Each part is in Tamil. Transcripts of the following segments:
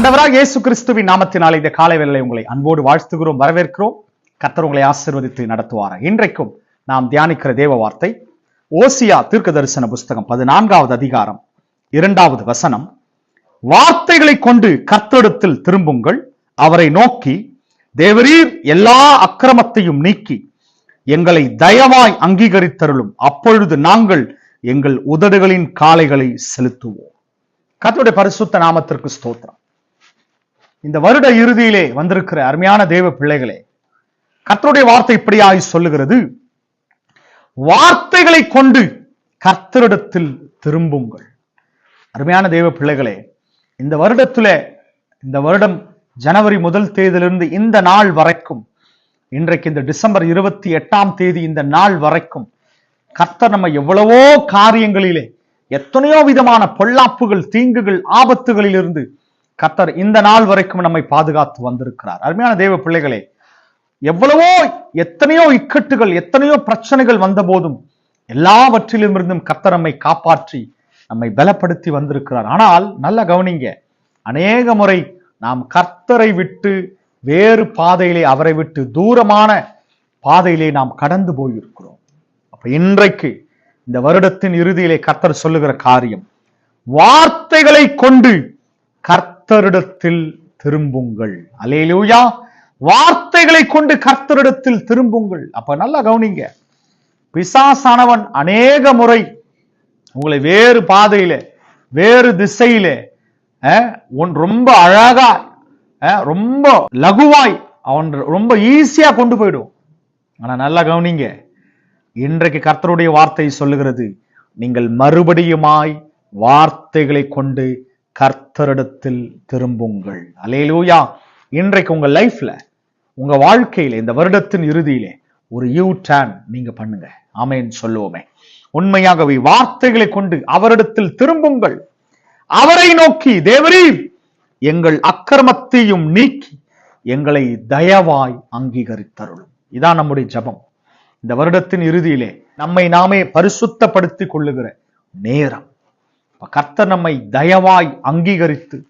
ஆண்டவராக இயேசு கிறிஸ்துவின் நாமத்தினால் இந்த காலை வேலை உங்களை அன்போடு வாழ்த்துகிறோம் வரவேற்கிறோம். கத்தர் உங்களை ஆசிர்வதித்து நடத்துவார்? இன்றைக்கும் நாம் தியானிக்கிற தேவ வார்த்தை ஓசியா தீர்க்க தரிசன புஸ்தகம் பதினான்காவது அதிகாரம் இரண்டாவது வசனம். வார்த்தைகளை கொண்டு கர்த்தரிடத்தில் திரும்புங்கள் அவரை நோக்கி தேவரீர் எல்லா அக்கிரமத்தையும் நீக்கி எங்களை தயவாய் அங்கீகரித்தருளும். அப்பொழுது நாங்கள் எங்கள் உதடுகளின் காலைகளை செலுத்துவோம். கத்தருடைய பரிசுத்த நாமத்திற்கு ஸ்தோத்திரம். இந்த வருட இறுதியிலே வந்திருக்கிற அருமையான தேவ பிள்ளைகளே கர்த்தருடைய வார்த்தை இப்படியாய் சொல்லுகிறது. வார்த்தைகளை கொண்டு கர்த்தரிடத்தில் திரும்புங்கள். அருமையான தேவ பிள்ளைகளே இந்த வருடத்துல இந்த வருடம் ஜனவரி முதல் தேதியிலிருந்து இந்த நாள் வரைக்கும் இன்றைக்கு இந்த டிசம்பர் இருபத்தி எட்டாம் தேதி இந்த நாள் வரைக்கும் கர்த்தர் நம்ம எவ்வளவோ காரியங்களிலே எத்தனையோ விதமான பொல்லாப்புகள் தீங்குகள் ஆபத்துகளிலிருந்து கத்தர் இந்த நாள் வரைக்கும் நம்மை பாதுகாத்து வந்திருக்கிறார். அருமையான தேவ பிள்ளைகளே எவ்வளவோ எத்தனையோ இக்கட்டுகள் எத்தனையோ பிரச்சனைகள் வந்த போதும் எல்லாவற்றிலும் இருந்தும் நம்மை காப்பாற்றி நம்மை பலப்படுத்தி வந்திருக்கிறார். ஆனால் நல்ல கவனிங்க அநேக முறை நாம் கர்த்தரை விட்டு வேறு பாதையிலே அவரை விட்டு தூரமான பாதையிலே நாம் கடந்து போயிருக்கிறோம். அப்ப இன்றைக்கு இந்த வருடத்தின் இறுதியிலே கர்த்தர் சொல்லுகிற காரியம் வார்த்தைகளை கொண்டு கர்த்த கர்த்தரிடத்தில் திரும்புங்கள். அலேலூயா வார்த்தைகளை கொண்டு கர்த்தரிடத்தில் திரும்புங்கள். அப்ப நல்லா கவனிங்க. பிசாசானவன் அநேக முறை உங்களை வேறு பாதையில வேறு திசையில உன் ரொம்ப அழகா ரொம்ப லகுவாய் அவன் ரொம்ப ஈஸியா கொண்டு போயிடும். ஆனா நல்லா கவனிங்க. இன்றைக்கு கர்த்தருடைய வார்த்தை சொல்லுகிறது நீங்கள் மறுபடியுமாய் வார்த்தைகளை கொண்டு கர்த்தரிடத்தில் திரும்புங்கள். அலையலூயா இன்றைக்கு உங்க லைஃப்ல உங்க வாழ்க்கையில இந்த வருடத்தின் இறுதியிலே ஒரு யூ டேன் நீங்க பண்ணுங்க. ஆமென் சொல்லுவோமே. உண்மையாகவே வார்த்தைகளை கொண்டு அவரிடத்தில் திரும்புங்கள். அவரை நோக்கி தேவரீர் எங்கள் அக்கிரமத்தையும் நீக்கி எங்களை தயவாய் அங்கீகரித்தருளும். இதான் நம்முடைய ஜெபம். இந்த வருடத்தின் இறுதியிலே நம்மை நாமே பரிசுத்தப்படுத்திக் கொள்ளுகிற நேரம். கர்த்தர் நம்மை தயவாய் அங்கீகரித்து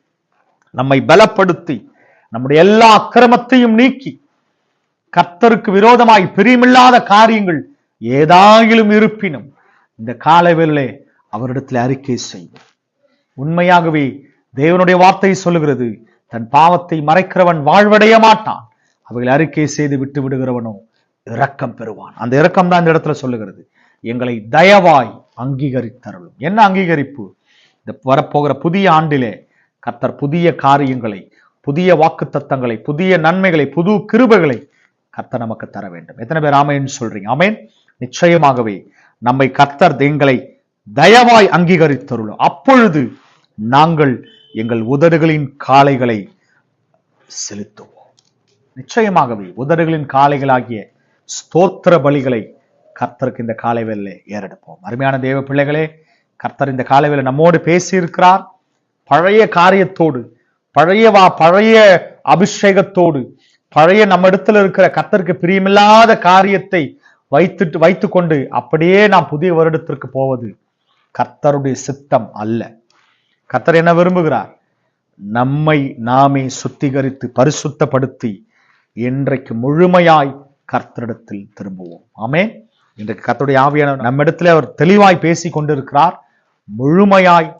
நம்மை பலப்படுத்தி நம்முடைய எல்லா அக்கிரமத்தையும் நீக்கி கர்த்தருக்கு விரோதமாய் பிரியமில்லாத காரியங்கள் ஏதாயிலும் இருப்பினும் இந்த காலவேளை அவரிடத்தில் அறிக்கை செய்வோம் உண்மையாகவே தேவனுடைய வார்த்தை சொல்லுகிறது தன் பாவத்தை மறைக்கிறவன் வாழ்வடைய மாட்டான். அவைகள் அறிக்கை செய்து விட்டு விடுகிறவனோ இரக்கம் பெறுவான். அந்த இரக்கம் தான் இந்த இடத்துல சொல்லுகிறது. எங்களை தயவாய் அங்கீகரித்தருளும். என்ன அங்கீகரிப்பு? இந்த வரப்போகிற புதிய ஆண்டிலே கர்த்தர் புதிய காரியங்களை புதிய வாக்குத்தத்தங்களை புதிய நன்மைகளை புது கிருபைகளை கர்த்தர் நமக்கு தர வேண்டும். எத்தனை பேர் ஆமைன்னு சொல்றீங்க? ஆமேன். நிச்சயமாகவே நம்மை கர்த்தர் எங்களை தயவாய் அங்கீகரித்தருளும். அப்பொழுது நாங்கள் எங்கள் உதடுகளின் காளைகளை செலுத்துவோம். நிச்சயமாகவே உதடுகளின் காளைகளாகிய ஸ்தோத்திர பலிகளை கர்த்தருக்கு இந்த காலை வேலையில் ஏறெடுப்போம். அருமையான தேவ பிள்ளைகளே கர்த்தர் இந்த காலை நம்மோடு பேசியிருக்கிறார். பழைய காரியத்தோடு பழைய வா பழைய அபிஷேகத்தோடு பழைய நம்ம இடத்துல இருக்கிற கர்த்தருக்கு பிரியமில்லாத காரியத்தை வைத்துட்டு வைத்துக்கொண்டு அப்படியே நாம் புதிய வருடத்திற்கு போவது கர்த்தருடைய சித்தம் அல்ல. கர்த்தர் என்ன விரும்புகிறார்? நம்மை நாமே சுத்திகரித்து பரிசுத்தப்படுத்தி இன்றைக்கு முழுமையாய் கர்த்தரிடத்தில் திரும்புவோம். ஆமே இன்றைக்கு கர்த்தருடைய ஆவியான இடத்துல அவர் தெளிவாய் பேசி கொண்டிருக்கிறார் முழுமையாய்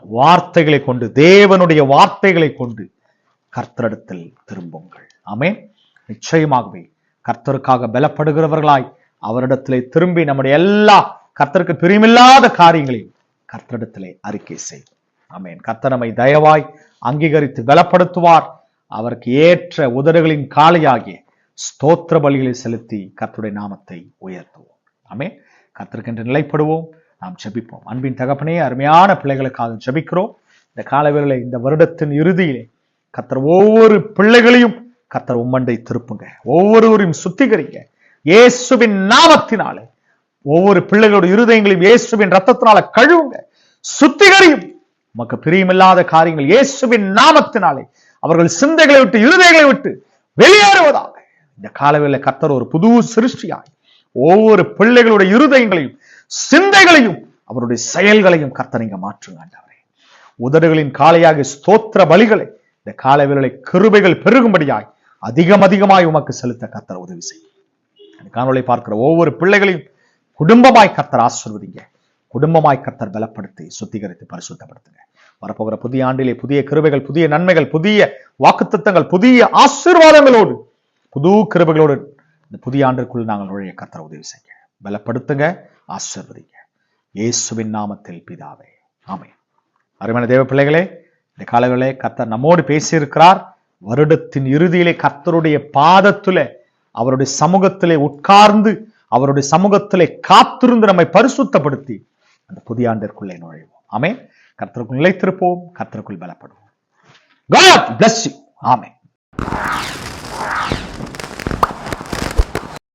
வார்த்தைகளை கொண்டு தேவனுடைய வார்த்தைகளை கொண்டு கர்த்தரிடத்தில் திரும்புங்கள். ஆமென். நிச்சயமாகவே கர்த்தருக்காக பலப்படுகிறவர்களாய் அவரிடத்திலே திரும்பி நம்முடைய எல்லா கர்த்தருக்கு பிரியமில்லாத காரியங்களையும் கர்த்தரிடத்திலே அறிக்கை செய்வோம் ஆமேன். கர்த்தர் நம்மை தயவாய் அங்கீகரித்து பலப்படுத்துவார். அவருக்கு ஏற்ற உதடுகளின் காலையாகிய ஸ்தோத்திர பலிகளை செலுத்தி கர்த்தருடைய நாமத்தை உயர்த்துவோம். ஆமென். கர்த்தருக்கென்று நிலைப்படுவோம். நாம் ஜபிப்போம். அன்பின் தகப்பனே அருமையான பிள்ளைகளுக்காக ஜபிக்கிறோம். இந்த காலவேளை இந்த வருடத்தின் இறுதியிலே கத்தர் ஒவ்வொரு பிள்ளைகளையும் கத்தர் உம்மண்டை திருப்புங்க. ஒவ்வொருவரையும் சுத்திகரிங்க. இயேசுவின் நாமத்தினாலே ஒவ்வொரு பிள்ளைகளோட இருதயங்களையும் இயேசுவின் ரத்தத்தினால கழுவுங்க. சுத்திகரியும். உமக்கு பிரியமில்லாத காரியங்கள் இயேசுவின் நாமத்தினாலே அவர்கள் சிந்தைகளை விட்டு இருதயங்களை விட்டு வெளியேறுவதாக. இந்த காலவேளை கத்தர் ஒரு புது சிருஷ்டியாய் ஒவ்வொரு பிள்ளைகளுடைய இருதயங்களையும் சிந்தைகளையும் அவருடைய செயல்களையும் கர்த்தனைங்க மாற்றுங்க ஆண்டவரே. உதடுகளின் காலையாக ஸ்தோத்திர பலிகளை இந்த காலை வேலை கிருபைகள் பெருகும்படியாய் அதிகம் அதிகமாய் உமக்கு செலுத்த கர்த்தர் உதவி செய்யும். இந்த பார்க்கிற ஒவ்வொரு பிள்ளைகளையும் குடும்பமாய் கர்த்தர் ஆசிர்வதிங்க. குடும்பமாய் கர்த்தர் பலப்படுத்தி சுத்திகரித்து பரிசுத்தப்படுத்துங்க. வரப்போகிற புதிய ஆண்டிலே புதிய கிருபைகள் புதிய நன்மைகள் புதிய வாக்குத்தத்தங்கள் புதிய ஆசீர்வாதங்களோடு புது கிருபைகளோடு இந்த புதிய ஆண்டிற்குள் நாங்கள் நுழைய கர்த்தர் உதவி செய்ய பலப்படுத்துங்க ஆசிர்வதிங்க. இயேசுவின் நாமத்தில் பிதாவே. ஆமை அருமையான தேவ பிள்ளைகளே இந்த காலங்களே கர்த்தர் நம்மோடு பேசியிருக்கிறார். வருடத்தின் இறுதியிலே கர்த்தருடைய பாதத்துல அவருடைய சமூகத்திலே உட்கார்ந்து அவருடைய சமூகத்திலே காத்திருந்து நம்மை பரிசுத்தப்படுத்தி அந்த புதிய ஆண்டிற்குள்ளே நுழைவோம். ஆமே கர்த்தருக்குள் நிலைத்திருப்போம் கர்த்தருக்குள் பலப்படுவோம். God bless you.